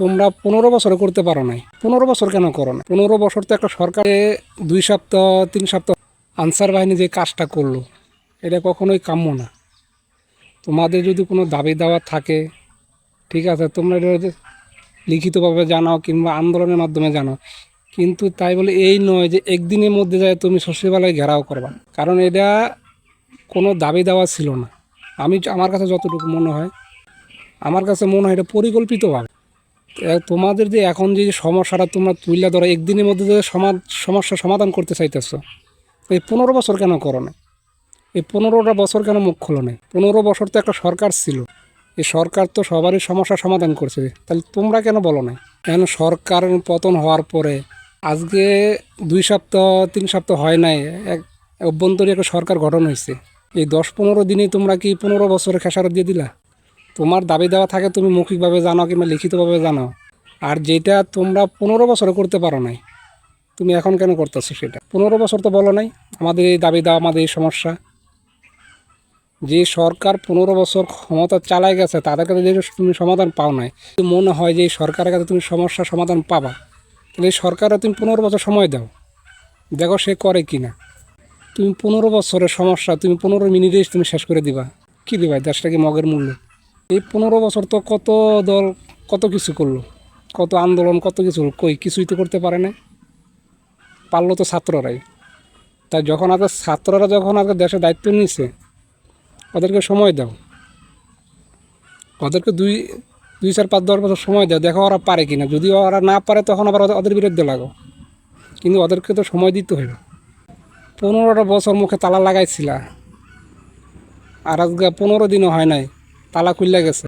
তোমরা পনেরো বছরে করতে পারো নাই। পনেরো বছর কেন করো না পনেরো বছর তো একটা সরকারে দুই সপ্তাহ, তিন সপ্তাহ আনসার বাহিনী যে কাজটা করল, এটা কখনোই কাম্য না। তোমাদের যদি কোনো দাবি দাওয়া থাকে, ঠিক আছে, তোমরা এটা লিখিতভাবে জানাও কিংবা আন্দোলনের মাধ্যমে জানাও। কিন্তু তাই বলে এই নয় যে একদিনের মধ্যে যায় তুমি সচিবালয় ঘেরাও করবা। কারণ এটা কোনো দাবি দাওয়া ছিল না। আমি আমার কাছে যতটুকু মনে হয়, আমার কাছে মনে হয় এটা পরিকল্পিতভাবে। তোমাদের যে এখন যে সমস্যাটা তোমরা তুলে ধরো, একদিনের মধ্যে যে সমাজ সমস্যা সমাধান করতে চাইতেছো, এই পনেরো বছর কেন করো না এই পনেরোটা বছর কেন মুখ খোলো নাই? পনেরো বছর তো একটা সরকার ছিল। এই সরকার তো সবারই সমস্যা সমাধান করছে। তাহলে তোমরা কেন বলো না কেন সরকার পতন হওয়ার পরে আজকে দুই সপ্তাহ, তিন সপ্তাহ হয় নাই, এক অভ্যন্তরীণ একটা সরকার গঠন হয়েছে। এই দশ পনেরো দিনে তোমরা কি পনেরো বছরের খেসারত দিয়ে দিলা? তোমার দাবি দেওয়া থাকে তুমি মৌখিকভাবে জানাও কিংবা লিখিতভাবে জানাও আর যেটা তোমরা পনেরো বছরে করতে পারো নাই, তুমি এখন কেন করতেছো সেটা? পনেরো বছর তো বলো নাই, আমাদের এই দাবি দেওয়া, আমাদের এই সমস্যা। যে সরকার পনেরো বছর ক্ষমতা চালায় গেছে তাদের কাছে যে তুমি সমাধান পাও নাই মনে হয় যে এই সরকারের কাছে তুমি সমস্যার সমাধান পাবা, তাহলে এই সরকারে তুমি পনেরো বছর সময় দাও। দেখো সে করে কি না তুমি পনেরো বছরের সমস্যা, তুমি পনেরো মিনিটেই তুমি শেষ করে দিবা। কী দিবা? দেশটা কি মগের মূল্য? এই পনেরো বছর তো কত দল কত কিছু করল? কত আন্দোলন, কত কিছু। কই কিছুই তো করতে পারে না পারল তো ছাত্ররাই। তাই যখন আগে ছাত্ররা যখন আগে দেশের দায়িত্ব নিয়েছে ওদেরকে সময় দাও। ওদেরকে দুই দুই চার পাঁচ দশ বছর সময় দাও। দেখো ওরা পারে কিনা। যদি ওরা না পারে, তখন আবার ওদের- ওদের বিরুদ্ধে লাগো কিন্তু ওদেরকে তো সময় দিতে হবে পনেরোটা বছর মুখে তালা লাগাইছিলা। আর আজকে পনেরো দিনও হয় নাই। তালা খুললে গেছে।